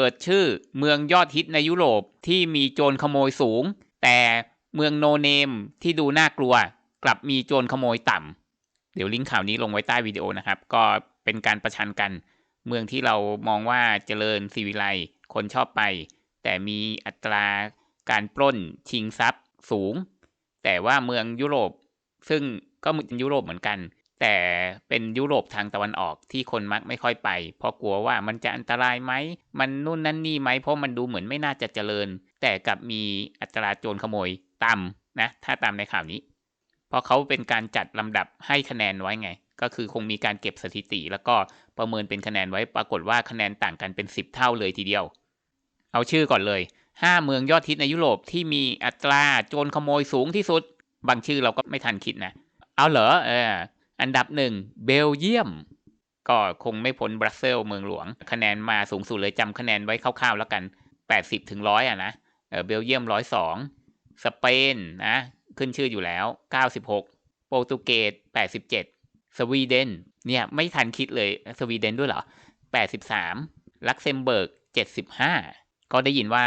เปิดชื่อเมืองยอดฮิตในยุโรปที่มีโจรขโมยสูง แต่เมืองโนเนมที่ดูน่ากลัว กลับมีโจรขโมยต่ำเดี๋ยวลิงก์ข่าวนี้ลงไว้ใต้วิดีโอนะครับ ก็เป็นการประชันกัน เมืองที่เรามองว่าเจริญสีวิไลคนชอบไป แต่มีอัตราการปล้นชิงทรัพย์สูง แต่ว่าเมืองยุโรป ซึ่งก็เป็นยุโรปเหมือนกัน แต่เป็นยุโรปทางตะวันออกที่คนมักไม่ค่อยไป เพราะกลัวว่ามันจะอันตรายไหม มันนู่นนั่นนี่ไหม เพราะมันดูเหมือนไม่น่าจะเจริญ แต่กลับมีอัตราโจรขโมยต่ำนะ ถ้าตามในข่าวนี้ เพราะเขาเป็นการจัดลำดับให้คะแนนไว้ไง ก็คือคงมีการเก็บสถิติ แล้วก็ประเมินเป็นคะแนนไว้ ปรากฏว่าคะแนนต่างกันเป็น 10 เท่าเลยทีเดียว เอาชื่อก่อนเลย 5 เมืองยอดฮิตในยุโรปที่มีอัตราโจรขโมยสูงที่สุด บางชื่อเราก็ไม่ทันคิดนะ เอาเหรอ เออ อันดับหนึ่งเบลเยียม ก็คงไม่พ้นบรัสเซลเมืองหลวง คะแนนมาสูงสุดเลยจำคะแนนไว้คร่าวๆแล้วกัน 80ถึงร้อยอะนะเบลเยียมร้อยสองสเปนนะขึ้นชื่ออยู่แล้ว 96 โปรตุเกส 87 สวีเดนเนี่ยไม่ทันคิดเลยสวีเดนด้วยเหรอ 83 ลักเซมเบิร์ก 75 ก็ได้ยินว่า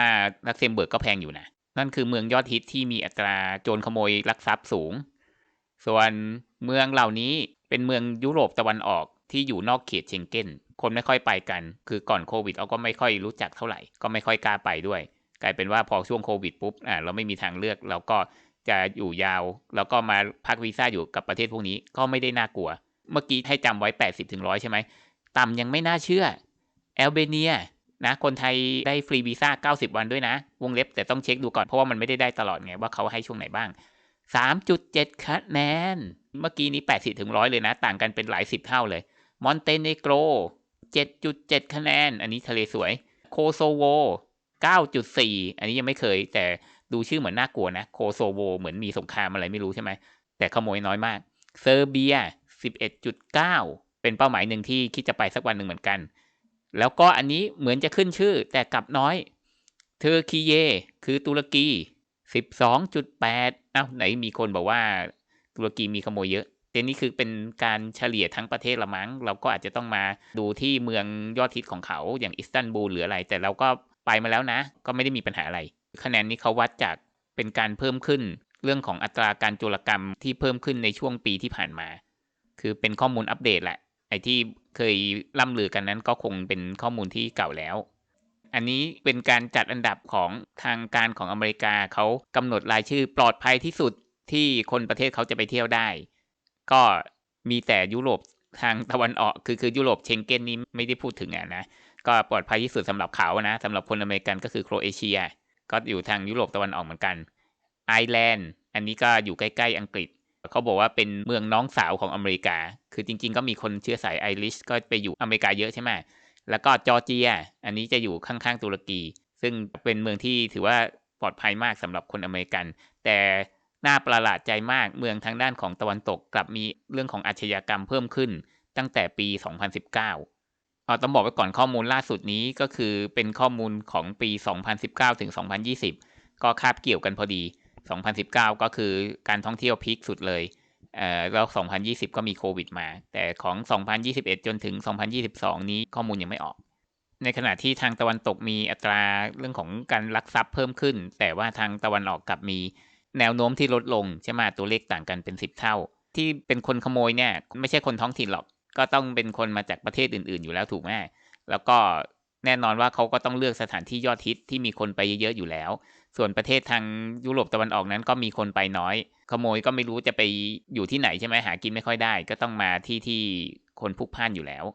ลักเซมเบิร์กก็แพงอยู่นะ นั่นคือเมืองยอดฮิตที่มีอัตราโจรขโมยลักทรัพย์สูง ส่วน เมืองเหล่านี้เป็นเมืองยุโรปตะวันออกที่อยู่นอกเขตเชงเก้น คนไม่ค่อยไปกัน คือก่อนโควิดเราก็ไม่ค่อยรู้จักเท่าไหร่ ก็ไม่ค่อยกล้าไปด้วย กลายเป็นว่าพอช่วงโควิดปุ๊บอ่าเราไม่มีทางเลือกเราก็จะอยู่ยาว แล้วก็มาพักวีซ่าอยู่กับประเทศพวกนี้ก็ไม่ได้น่ากลัว เมื่อกี้ให้จำไว้ 80ถึงร้อยใช่ไหมต่ำยังไม่น่าเชื่อแอลเบเนียนะคนไทยได้ฟรีวีซ่า 90 วันด้วยนะ วงเล็บแต่ต้องเช็คดูก่อนเพราะว่ามันไม่ได้ได้ตลอดไงว่าเขาให้ช่วงไหนบ้าง 3.7คะแนน เมื่อกี้นี้ 80ถึงร้อยเลยนะ ต่างกันเป็นหลายสิบเท่าเลย มอนเตเนโกร 7.7 คะแนน อันนี้ทะเลสวย โคโซโว 9.4 อันนี้ยังไม่เคย แต่ดูชื่อเหมือนน่ากลัวนะ โคโซโว เหมือนมีสงครามอะไรไม่รู้ใช่ไหม แต่ขโมยน้อยมาก เซอร์เบีย 11.9 เป็นเป้าหมายหนึ่งที่คิดจะไปสักวันหนึ่งเหมือนกัน แล้วก็อันนี้เหมือนจะขึ้นชื่อ แต่กลับน้อย เทอร์คีเย คือตุรกี 12.8อ้าไหนมีคนบอกว่า ตุรกีมีขโมยเยอะแต่นี่คือเป็นการเฉลี่ยทั้งประเทศละมั้ง เราก็อาจจะต้องมาดูที่เมืองยอดฮิตของเขาอย่างอิสตันบูลหรืออะไร แต่เราก็ไปมาแล้วนะ ก็ไม่ได้มีปัญหาอะไร คะแนนนี้เขาวัดจากเป็นการเพิ่มขึ้น เรื่องของอัตราการโจรกรรมที่เพิ่มขึ้นในช่วงปีที่ผ่านมา คือเป็นข้อมูลอัปเดตแหละ ไอ้ที่เคยล่ำลือกันนั้นก็คงเป็นข้อมูลที่เก่าแล้ว อันนี้เป็นการจัดอันดับของทางการของอเมริกาเขากำหนดรายชื่อปลอดภัยที่สุด ที่คนประเทศเขาจะไปเที่ยวได้ ก็มีแต่ยุโรปทางตะวันออกคือคือยุโรปเชงเก้นนี้ไม่ได้พูดถึงอะนะ ก็ปลอดภัยที่สุดสำหรับเขานะสำหรับคนอเมริกันก็คือโครเอเชีย ก็อยู่ทางยุโรปตะวันออกเหมือนกันไอร์แลนด์อันนี้ก็อยู่ใกล้ๆอังกฤษ เขาบอกว่าเป็นเมืองน้องสาวของอเมริกา คือจริงๆ ก็มีคนเชื้อสายไอริชก็ไปอยู่อเมริกาเยอะใช่ไหมแล้วก็จอร์เจีย อันนี้จะอยู่ข้างๆตุรกี ซึ่งเป็นเมืองที่ถือว่าปลอดภัยมากสำหรับคนอเมริกัน แต่ น่าประหลาดใจมากเมืองทางด้านของตะวันตกกลับมีเรื่องของอาชญากรรมเพิ่มขึ้น ตั้งแต่ปี 2019เอาต้องบอกไว้ก่อนข้อมูลล่าสุดนี้ก็คือเป็นข้อมูลของปี 2019 ถึง 2020 ก็คาบเกี่ยวกันพอดี 2019 ก็คือการท่องเที่ยวพีคสุดเลยเอ่อแล้ว 2020 ก็มีโควิดมา แต่ของ 2021 จนถึง 2022 นี้ข้อมูลยังไม่ออก ในขณะที่ทางตะวันตกมีอัตราเรื่องของการลักทรัพย์เพิ่มขึ้น แต่ว่าทางตะวันออกกลับมี แนวโน้มที่ลดลงใช่ไหมตัวเลขต่างกันเป็น10เท่า ที่เป็นคนขโมยเนี่ยไม่ใช่คนท้องถิ่นหรอก ก็ต้องเป็นคนมาจากประเทศอื่น ๆ อยู่แล้วถูกไหมแล้วก็แน่นอนว่าเขาก็ต้องเลือกสถานที่ยอดฮิตที่มีคนไปเยอะๆอยู่แล้ว ส่วนประเทศทางยุโรปตะวันออกนั้นก็มีคนไปน้อย ขโมยก็ไม่รู้จะไปอยู่ที่ไหนใช่ไหมหากินไม่ค่อยได้ ก็ต้องมาที่ที่คนพลุกพล่านอยู่แล้ว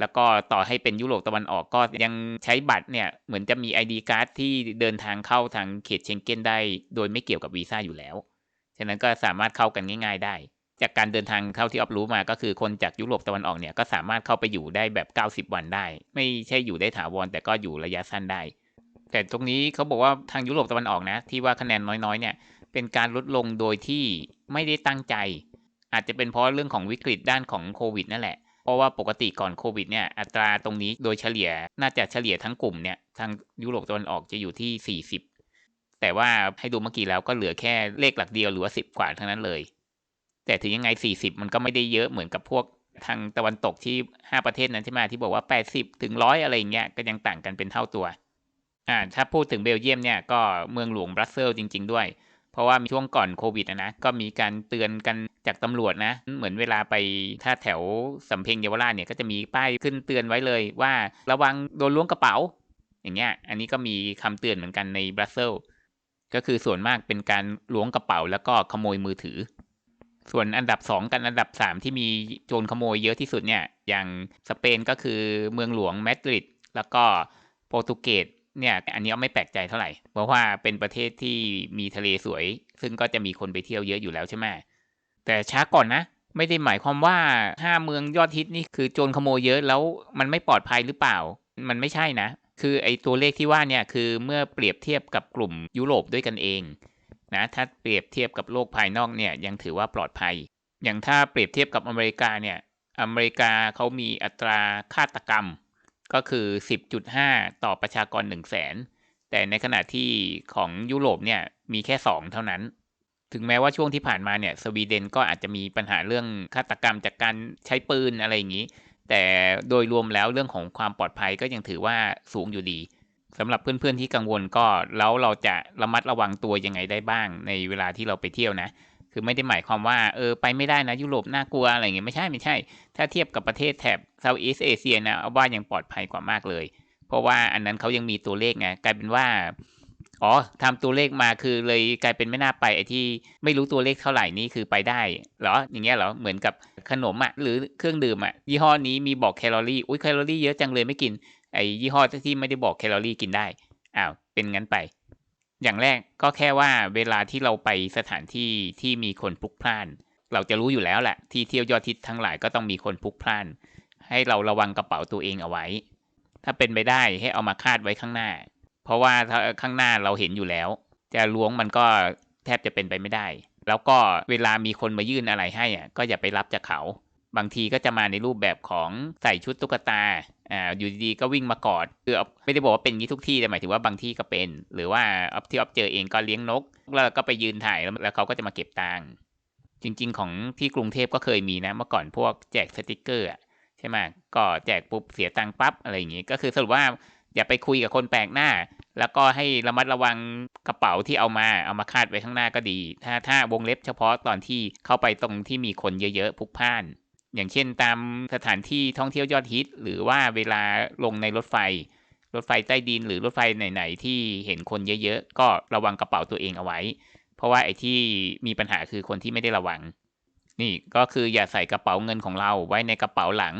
แล้วก็ต่อให้เป็นยุโรปตะวันออกก็ยังใช้บัตรเนี่ย เหมือนจะมี ID การ์ดที่เดินทางเข้าทางเขตเชงเก้นได้ โดยไม่เกี่ยวกับวีซ่าอยู่แล้ว ฉะนั้นก็สามารถเข้ากันง่าย ๆ ได้ จากการเดินทางเท่าที่ออฟรู้มาก็คือคนจากยุโรปตะวันออกเนี่ยก็สามารถเข้าไปอยู่ได้แบบ 90 วันได้ ไม่ใช่อยู่ได้ถาวรแต่ก็อยู่ระยะสั้นได้ แต่ตรงนี้เขาบอกว่าทางยุโรปตะวันออกนะ ที่ว่าคะแนนน้อยๆ เนี่ยเป็นการลดลงโดยที่ไม่ได้ตั้งใจ อาจจะเป็นเพราะเรื่องของวิกฤตด้านของโควิดนั่นแหละ เพราะว่าปกติก่อนโควิดเนี่ยอัตราตรงนี้โดยเฉลี่ยน่าจะเฉลี่ยทั้งกลุ่มเนี่ยทางยุโรปตะวันออกจะอยู่ที่ 40 แต่ว่าให้ดูเมื่อกี้แล้วก็เหลือแค่เลขหลักเดียวหรือว่า10 กว่าทั้งนั้นเลย แต่ถึงยังไง 40 มันก็ไม่ได้เยอะเหมือนกับพวกทางตะวันตกที่ห้าประเทศนั้นใช่ไหมที่บอกว่าแปดสิบถึงร้อยอะไรเงี้ยก็ยังต่างกันเป็นเท่าตัวอ่าถ้าพูดถึงเบลเยียมเนี่ยก็เมืองหลวงบรัสเซลจริง ๆ ด้วย เพราะว่ามีช่วงก่อนโควิดนะก็มีการเตือนกันจากตำรวจนะ เหมือนเวลาไปถ้าแถวสำเพ็งเยาวราชเนี่ยก็จะมีป้ายขึ้นเตือนไว้เลยว่าระวังโดนล้วงกระเป๋า อย่างเงี้ย อันนี้ก็มีคำเตือนเหมือนกันในบรัสเซลก็คือส่วนมากเป็นการล้วงกระเป๋าแล้วก็ขโมยมือถือ ส่วนอันดับ 2 กันอันดับ 3 ที่มีโจรขโมยเยอะที่สุดเนี่ยอย่างสเปนก็คือเมืองหลวงมาดริดแล้วก็โปรตุเกส เนี่ยอันนี้ไม่แปลกใจเท่าไหร่ เพราะว่าเป็นประเทศที่มีทะเลสวย ซึ่งก็จะมีคนไปเที่ยวเยอะอยู่แล้วใช่ไหมแต่ช้าก่อนนะ ไม่ได้หมายความว่าห้าเมืองยอดฮิตนี่คือโจรขโมยเยอะแล้วมันไม่ปลอดภัยหรือเปล่า มันไม่ใช่นะ คือไอ้ตัวเลขที่ว่าเนี่ยคือเมื่อเปรียบเทียบกับกลุ่มยุโรปด้วยกันเองนะถ้าเปรียบเทียบกับโลกภายนอกเนี่ยยังถือว่าปลอดภัย อย่างถ้าเปรียบเทียบกับอเมริกาเนี่ยอเมริกาเขามีอัตราฆาตกรรม ก็คือ 10.5 ต่อประชากร 1 0 0 0 0แสนแต่ในขณะที่ของยุโรปเนี่ยมีแค่ 2 เท่านั้น ถึงแม้ว่าช่วงที่ผ่านมาเนี่ยสวีเดนก็อาจจะมีปัญหาเรื่องฆาตกรรมจากการใช้ปืนอะไรอย่างนี้ แต่โดยรวมแล้วเรื่องของความปลอดภัยก็ยังถือว่าสูงอยู่ดีสำหรับเพื่อนๆที่กังวลก็แล้วเราจะระมัดระวังตัวยังไงได้บ้างในเวลาที่เราไปเที่ยวนะ คือไม่ได้หมายความว่าเออไปไม่ได้นะยุโรปน่ากลัวอะไรเงี้ยไม่ใช่ไม่ใช่ ถ้าเทียบกับประเทศแถบเซาท์อีสเอเชียนะเอาว่ายังปลอดภัยกว่ามากเลย เพราะว่าอันนั้นเขายังมีตัวเลขไงกลายเป็นว่าอ๋อทำตัวเลขมาคือเลยกลายเป็นไม่น่าไปไอ้ที่ไม่รู้ตัวเลขเท่าไหร่นี่คือไปได้เหรออย่างเงี้ยเหรอเหมือนกับขนมอะ่ะหรือเครื่องดื่มอะ่ะยี่ห้อนี้มีบอกแคลอรี่อุ้ยแคลอรี่เยอะจังเลยไม่กินไอ้ยี่ห้อที่ไม่ได้บอกแคลอรี่กินได้อ้าวเป็นงั้นไป อย่างแรกก็แค่ว่าเวลาที่เราไปสถานที่ที่มีคนพลุกพล่าน เราจะรู้อยู่แล้วแหละที่เที่ยวยอดทิศทั้งหลายก็ต้องมีคนพลุกพล่าน ให้เราระวังกระเป๋าตัวเองเอาไว้ ถ้าเป็นไปได้ให้เอามาคาดไว้ข้างหน้า เพราะว่าข้างหน้าเราเห็นอยู่แล้ว จะล้วงมันก็แทบจะเป็นไปไม่ได้ แล้วก็เวลามีคนมายื่นอะไรให้อะก็อย่าไปรับจากเขา บางทีก็จะมาในรูปแบบของใส่ชุดตุ๊กตาอ่าอยู่ดีๆก็วิ่งมากอดคือไม่ได้บอกว่าเป็นงี้ทุกที่แต่หมายถึงว่าบางที่ก็เป็น หรือว่าออฟที่ออฟเจอเองก็เลี้ยงนก แล้วก็ไปยืนถ่ายแล้วเขาก็จะมาเก็บตังค์จริง ๆ ของที่กรุงเทพก็เคยมีนะเมื่อก่อนพวกแจกสติกเกอร์ใช่ไหมก็แจกปุ๊บเสียตังค์ปั๊บอะไรอย่างงี้ก็คือสรุปว่าอย่าไปคุยกับคนแปลกหน้า แล้วก็ให้ระมัดระวังกระเป๋าที่เอามาเอามาคาดไว้ข้างหน้าก็ดี ถ้าถ้าวงเล็บเฉพาะตอนที่เข้าไปตรงที่มีคนเยอะๆพลุกพ่าน อย่างเช่นตามสถานที่ท่องเที่ยวยอดฮิต หรือว่าเวลาลงในรถไฟ รถไฟใต้ดินหรือรถไฟไหนๆที่เห็นคนเยอะๆ ก็ระวังกระเป๋าตัวเองเอาไว้ เพราะว่าไอ้ที่มีปัญหาคือคนที่ไม่ได้ระวัง นี่ก็คืออย่าใส่กระเป๋าเงินของเราไว้ในกระเป๋าหลัง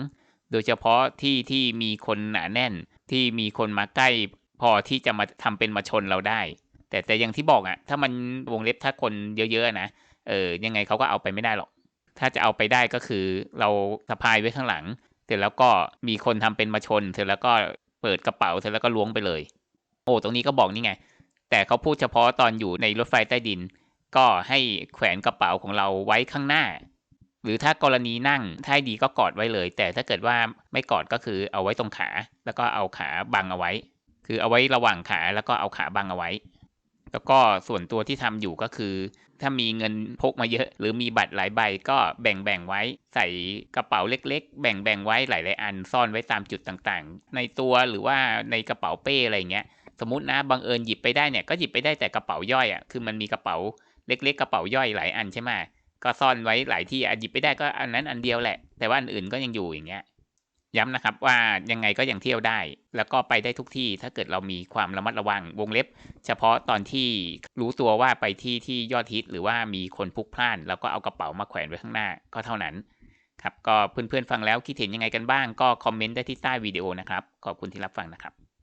โดยเฉพาะที่ที่มีคนหนาแน่น ที่มีคนมาใกล้พอที่จะมาทำเป็นมาชนเราได้ แต่แต่อย่างที่บอกอะถ้ามันวงเล็บถ้าคนเยอะๆนะเออยังไงเขาก็เอาไปไม่ได้หรอก ถ้าจะเอาไปได้ก็คือเราสะพายไว้ข้างหลัง เสร็จแล้วก็มีคนทำเป็นมาชน เสร็จแล้วก็เปิดกระเป๋าเสร็จแล้วก็ล้วงไปเลย โอ้ตรงนี้ก็บอกนี่ไง แต่เขาพูดเฉพาะตอนอยู่ในรถไฟใต้ดิน ก็ให้แขวนกระเป๋าของเราไว้ข้างหน้า หรือถ้ากรณีนั่งถ้าดีก็กอดไว้เลย แต่ถ้าเกิดว่าไม่กอดก็คือเอาไว้ตรงขา แล้วก็เอาขาบังเอาไว้ คือเอาไว้ระหว่างขาแล้วก็เอาขาบังเอาไว้ แล้วก็ส่วนตัวที่ทำอยู่ก็คือ ถ้ามีเงินพกมาเยอะ หรือมีบัตรหลายใบก็แบ่งแบ่งไว้ ใส่กระเป๋าเล็ก ๆ แบ่งแบ่งไว้หลายๆอันซ่อนไว้ตามจุดต่างๆ ในตัวหรือว่าในกระเป๋าเป้อะไรเงี้ยสมมตินะบังเอิญหยิบไปได้เนี่ยก็หยิบไปได้แต่กระเป๋าย่อยอะคือมันมีกระเป๋าเล็ก ๆ กระเป๋าย่อยหลายอันใช่ไหมก็ซ่อนไว้หลายที่อะหยิบไปได้ก็อันนั้นอันเดียวแหละ แต่ว่าอันอื่นก็ยังอยู่อย่างเงี้ย ย้ำนะครับว่ายังไงก็ยังเที่ยวได้ แล้วก็ไปได้ทุกที่ถ้าเกิดเรามีความระมัดระวังวงเล็บ เฉพาะตอนที่รู้ตัวว่าไปที่ที่ยอดฮิตหรือว่ามีคนพลุกพล่านแล้วก็เอากระเป๋ามาแขวนไว้ข้างหน้าก็เท่านั้นครับก็เพื่อนๆฟังแล้วคิดเห็นยังไงกันบ้าง ก็คอมเมนต์ได้ที่ใต้วิดีโอนะครับ ขอบคุณที่รับฟังนะครับ